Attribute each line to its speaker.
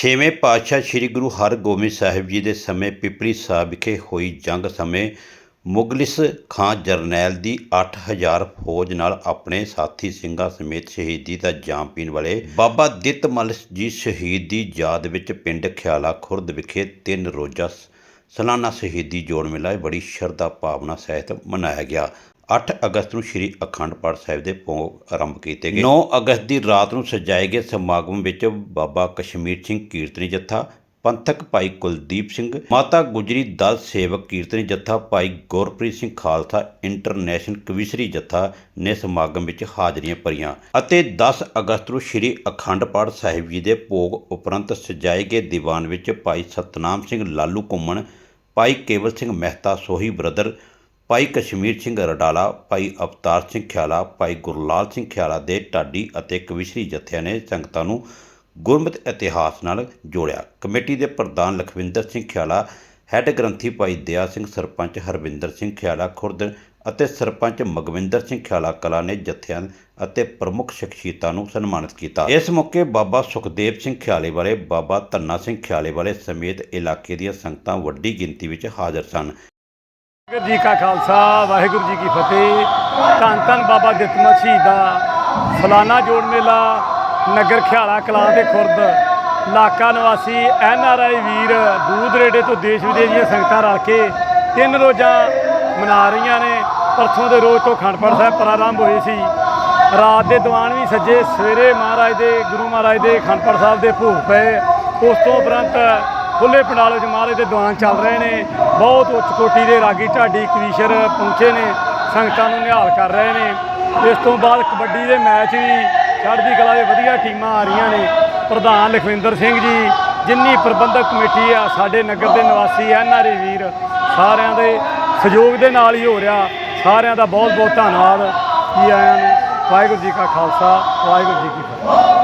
Speaker 1: ਛੇਵੇਂ ਪਾਤਸ਼ਾਹ ਸ੍ਰੀ ਗੁਰੂ ਹਰਗੋਬਿੰਦ ਸਾਹਿਬ ਜੀ ਦੇ ਸਮੇਂ ਪਿਪਲੀ ਸਾਹਿਬ ਵਿਖੇ ਹੋਈ ਜੰਗ ਸਮੇਂ ਮੁਗਲਿਸ ਖਾਂ ਜਰਨੈਲ ਦੀ 8000 ਫੌਜ ਨਾਲ ਆਪਣੇ ਸਾਥੀ ਸਿੰਘਾਂ ਸਮੇਤ ਸ਼ਹੀਦੀ ਦਾ ਜਾਮ ਪੀਣ ਵਾਲੇ ਬਾਬਾ ਦਿੱਤ ਮੱਲ ਜੀ ਸ਼ਹੀਦ ਦੀ ਯਾਦ ਵਿੱਚ ਪਿੰਡ ਖਿਆਲਾ ਖੁਰਦ ਵਿਖੇ ਤਿੰਨ ਰੋਜ਼ਾ ਸ- ਸਾਲਾਨਾ ਸ਼ਹੀਦੀ ਜੋੜ ਮੇਲਾ ਬੜੀ ਸ਼ਰਧਾ ਭਾਵਨਾ ਸਹਿਤ ਮਨਾਇਆ ਗਿਆ। 8 ਅਗਸਤ ਨੂੰ ਸ੍ਰੀ ਅਖੰਡ ਪਾਠ ਸਾਹਿਬ ਦੇ ਭੋਗ ਆਰੰਭ ਕੀਤੇ ਗਏ। 9 ਅਗਸਤ ਦੀ ਰਾਤ ਨੂੰ ਸਜਾਏ ਗਏ ਸਮਾਗਮ ਵਿੱਚ ਬਾਬਾ ਕਸ਼ਮੀਰ ਸਿੰਘ ਕੀਰਤਨੀ ਜੱਥਾ, ਪੰਥਕ ਭਾਈ ਕੁਲਦੀਪ ਸਿੰਘ, ਮਾਤਾ ਗੁਜਰੀ ਦਲ ਸੇਵਕ ਕੀਰਤਨੀ ਜੱਥਾ, ਭਾਈ ਗੁਰਪ੍ਰੀਤ ਸਿੰਘ ਖਾਲਸਾ ਇੰਟਰਨੈਸ਼ਨਲ ਕਵਿਸ਼ਰੀ ਜੱਥਾ ਨੇ ਸਮਾਗਮ ਵਿੱਚ ਹਾਜ਼ਰੀਆਂ ਭਰੀਆਂ ਅਤੇ 10 ਅਗਸਤ ਨੂੰ ਸ੍ਰੀ ਅਖੰਡ ਪਾਠ ਸਾਹਿਬ ਜੀ ਦੇ ਭੋਗ ਉਪਰੰਤ ਸਜਾਏ ਗਏ ਦੀਵਾਨ ਵਿੱਚ ਭਾਈ ਸਤਨਾਮ ਸਿੰਘ ਲਾਲੂ ਘੁੰਮਣ, ਭਾਈ ਕੇਵਲ ਸਿੰਘ ਮਹਿਤਾ ਸੋਹੀ ਬ੍ਰਦਰ ਭਾਈ ਕਸ਼ਮੀਰ ਸਿੰਘ ਰਡਾਲਾ, ਭਾਈ ਅਵਤਾਰ ਸਿੰਘ ਖਿਆਲਾ, ਭਾਈ ਗੁਰਲਾਲ ਸਿੰਘ ਖਿਆਲਾ ਦੇ ਢਾਡੀ ਅਤੇ ਕਵਿਸ਼ਰੀ ਜਥਿਆਂ ਨੇ ਸੰਗਤਾਂ ਨੂੰ ਗੁਰਮਤਿ ਇਤਿਹਾਸ ਨਾਲ ਜੋੜਿਆ। ਕਮੇਟੀ ਦੇ ਪ੍ਰਧਾਨ ਲਖਵਿੰਦਰ ਸਿੰਘ ਖਿਆਲਾ, ਹੈੱਡ ਗ੍ਰੰਥੀ ਭਾਈ ਦਇਆ ਸਿੰਘ, ਸਰਪੰਚ ਹਰਵਿੰਦਰ ਸਿੰਘ ਖਿਆਲਾ ਖੁਰਦ ਅਤੇ ਸਰਪੰਚ ਮਗਵਿੰਦਰ ਸਿੰਘ ਖਿਆਲਾ ਕਲਾ ਨੇ ਜਥਿਆਂ ਅਤੇ ਪ੍ਰਮੁੱਖ ਸ਼ਖਸੀਅਤਾਂ ਨੂੰ ਸਨਮਾਨਿਤ ਕੀਤਾ। ਇਸ ਮੌਕੇ ਬਾਬਾ ਸੁਖਦੇਵ ਸਿੰਘ ਖਿਆਲੇ ਵਾਲੇ, ਬਾਬਾ ਧੰਨਾ ਸਿੰਘ ਖਿਆਲੇ ਵਾਲੇ ਸਮੇਤ ਇਲਾਕੇ ਦੀਆਂ ਸੰਗਤਾਂ ਵੱਡੀ ਗਿਣਤੀ ਵਿੱਚ ਹਾਜ਼ਰ ਸਨ।
Speaker 2: ਵਾਹਿਗੁਰੂ ਜੀ ਕਾ ਖਾਲਸਾ, ਵਾਹਿਗੁਰੂ ਜੀ ਕੀ ਫਤਿਹ। ਧੰਨ ਧੰਨ ਬਾਬਾ ਦਿੱਤਮਤ ਸ਼ਹੀਦ ਦਾ ਸਾਲਾਨਾ ਜੋੜ ਮੇਲਾ, ਨਗਰ ਖਿਆਲਾ ਕਲਾਂ ਦੇ ਖੁਰਦ ਇਲਾਕਾ ਨਿਵਾਸੀ ਐਨ ਆਰ ਆਈ ਵੀਰ ਦੂਰ ਦਰੇਡੇ ਤੋਂ ਦੇਸ਼ ਵਿਦੇਸ਼ ਦੀਆਂ ਸੰਗਤਾਂ ਰਲ ਕੇ ਤਿੰਨ ਰੋਜ਼ਾਂ ਮਨਾ ਰਹੀਆਂ ਨੇ। ਪਰਸੋਂ ਦੇ ਰੋਜ਼ ਤੋਂ ਖੰਡਪੜ ਸਾਹਿਬ ਪ੍ਰਾਰੰਭ ਹੋਏ ਸੀ। ਰਾਤ ਦੇ ਦੀਵਾਨ ਵੀ ਸੱਜੇ ਸਵੇਰੇ ਮਹਾਰਾਜ ਦੇ, ਗੁਰੂ ਮਹਾਰਾਜ ਦੇ ਖੰਡਪੜ ਸਾਹਿਬ ਦੇ ਭੋਗ ਪਏ। ਉਸ ਤੋਂ ਉਪਰੰਤ ਖੁੱਲੇ ਪੰਡਾਲ ਵਿੱਚ ਮਹਾਰਾਜ ਦੇ ਦੀਵਾਨ ਚੱਲ ਰਹੇ ਨੇ। ਬਹੁਤ ਉੱਚ ਕੋਟੀ ਦੇ ਰਾਗੀ ਢਾਡੀ ਕਵੀਸ਼ਰ ਪਹੁੰਚੇ ਨੇ, ਸੰਗਤਾਂ ਨੂੰ ਨਿਹਾਲ ਕਰ ਰਹੇ ਨੇ। ਇਸ ਤੋਂ ਬਾਅਦ ਕਬੱਡੀ ਦੇ ਮੈਚ ਵੀ ਚੜ੍ਹਦੀ ਕਲਾ ਦੇ ਵਧੀਆ ਟੀਮਾਂ ਆ ਰਹੀਆਂ ਨੇ। ਪ੍ਰਧਾਨ ਲਖਵਿੰਦਰ ਸਿੰਘ ਜੀ, ਜਿੰਨੀ ਪ੍ਰਬੰਧਕ ਕਮੇਟੀ ਆ, ਸਾਡੇ ਨਗਰ ਦੇ ਨਿਵਾਸੀ ਐਨਆਰਏ ਵੀਰ, ਸਾਰਿਆਂ ਦੇ ਸਹਿਯੋਗ ਦੇ ਨਾਲ ਹੀ ਹੋ ਰਿਹਾ। ਸਾਰਿਆਂ ਦਾ ਬਹੁਤ ਬਹੁਤ ਧੰਨਵਾਦ। ਕੀ ਆਇਆਂ ਨੂੰ? ਵਾਹਿਗੁਰੂ ਜੀ ਕਾ ਖਾਲਸਾ, ਵਾਹਿਗੁਰੂ ਜੀ ਕੀ ਫਤਿਹ।